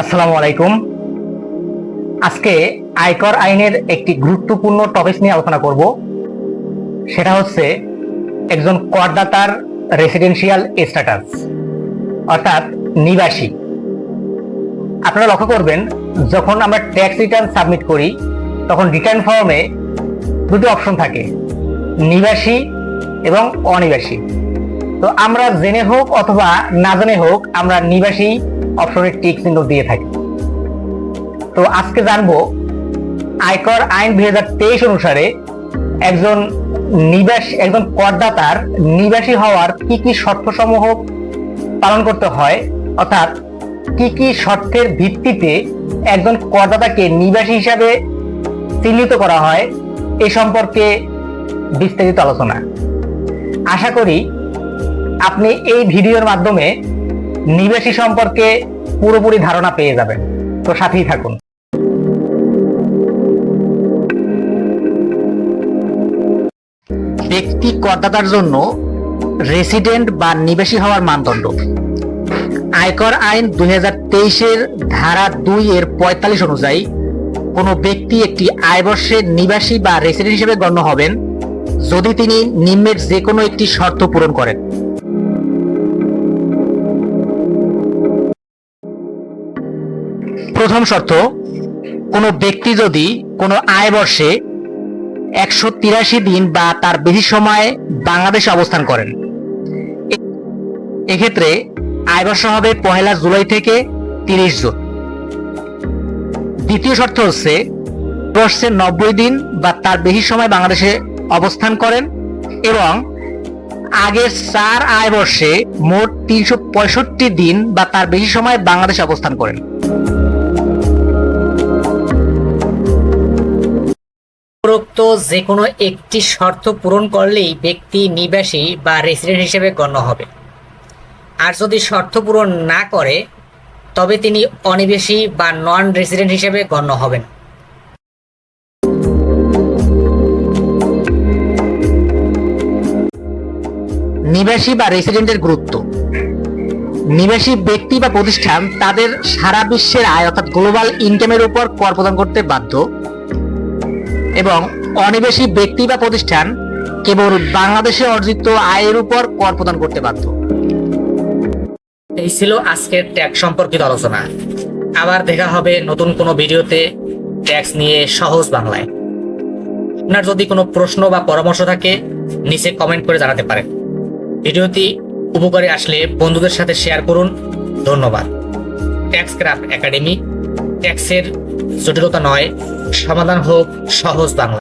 আসসালামু আলাইকুম। আজকে আয়কর আইনের একটি গুরুত্বপূর্ণ টপিক নিয়ে আলোচনা করব। সেটা হচ্ছে একজন করদাতার রেসিডেন্সিয়াল স্ট্যাটাস অর্থাৎ নিবাসী। আপনারা লক্ষ্য করবেন, যখন আমরা ট্যাক্স রিটার্ন সাবমিট করি, তখন রিটার্ন ফর্মে দুটো অপশন থাকে, নিবাসী এবং অনিবাসী। তো আমরা জেনে হোক অথবা না জেনে হোক, আমরা নিবাসী অপশনে টিক চিহ্ন দিয়ে থাকি। তো আজকে জানব, আয়কর আইন দুই হাজার তেইশ অনুসারে একজন নিবাসী, একজন করদাতার নিবাসী হওয়ার কি কি শর্তসমূহ পালন করতে হয়? অর্থাৎ কি কি শর্তের ভিত্তিতে একজন করদাতাকে নিবাসী হিসাবে চিহ্নিত করা হয়? এ সম্পর্কে বিস্তারিত আলোচনা। আশা করি আপনি এই ভিডিওর মাধ্যমে নিবাসী সম্পর্কে পুরোপুরি ধারণা পেয়ে যাবেন। তো সাথেই থাকুন। ব্যক্তি করদাতার জন্য রেসিডেন্ট বা নিবাসী হওয়ার মানদণ্ড। আয়কর আইন দুই হাজার তেইশের ধারা দুই এর পঁয়তাল্লিশ অনুযায়ী কোনো ব্যক্তি একটি আয়বর্ষের নিবাসী বা রেসিডেন্ট হিসেবে গণ্য হবেন যদি তিনি নিম্নের যে কোনো একটি শর্ত পূরণ করেন। প্রথম শর্ত, কোনো ব্যক্তি যদি কোনো আয় বর্ষে একশো তিরাশি দিন বা তার বেশি সময় বাংলাদেশে অবস্থান করেন, এক্ষেত্রে আয় বর্ষ হবে পহেলা জুলাই থেকে তিরিশ জুন। দ্বিতীয় শর্ত হচ্ছে, বর্ষে নব্বই দিন বা তার বেশি সময় বাংলাদেশে অবস্থান করেন এবং আগের চার আয় বর্ষে মোট তিনশো পঁয়ষট্টি দিন বা তার বেশি সময় বাংলাদেশে অবস্থান করেন। উপরোক্ত যে কোনো একটি শর্ত পূরণ করলেই ব্যক্তি নিবাসী বা রেসিডেন্ট হিসেবে গণ্য হবে। আর যদি শর্ত পূরণ না করে, তবে তিনি অনিবেশী বা নন রেসিডেন্ট হিসেবে গণ্য হবেন। নিবাসী বা রেসিডেন্টের গুরুত্ব। নিবাসী ব্যক্তি বা প্রতিষ্ঠান তাদের সারা বিশ্বের আয় অর্থাৎ গ্লোবাল ইনকামের উপর কর প্রদান করতে বাধ্য। এবং অনিবেশী ব্যক্তি বা প্রতিষ্ঠান কেবল বাংলাদেশে অর্জিত আয়ের উপর কর প্রদান করতে বাধ্য। এই ছিল আজকের ট্যাক্স সম্পর্কিত আলোচনা। আবার দেখা হবে নতুন কোনো ভিডিওতে। ট্যাক্স নিয়ে সহজ বাংলায়। আপনার যদি কোনো প্রশ্ন বা পরামর্শ থাকে, নিচে কমেন্ট করে জানাতে পারেন। ভিডিওটি উপকারে আসলে বন্ধুদের সাথে শেয়ার করুন। ধন্যবাদ। ট্যাক্স ক্রাফট একাডেমি ট্যাক্সের জটিলতা নয়। সমাধান হোক সহজ বাংলা।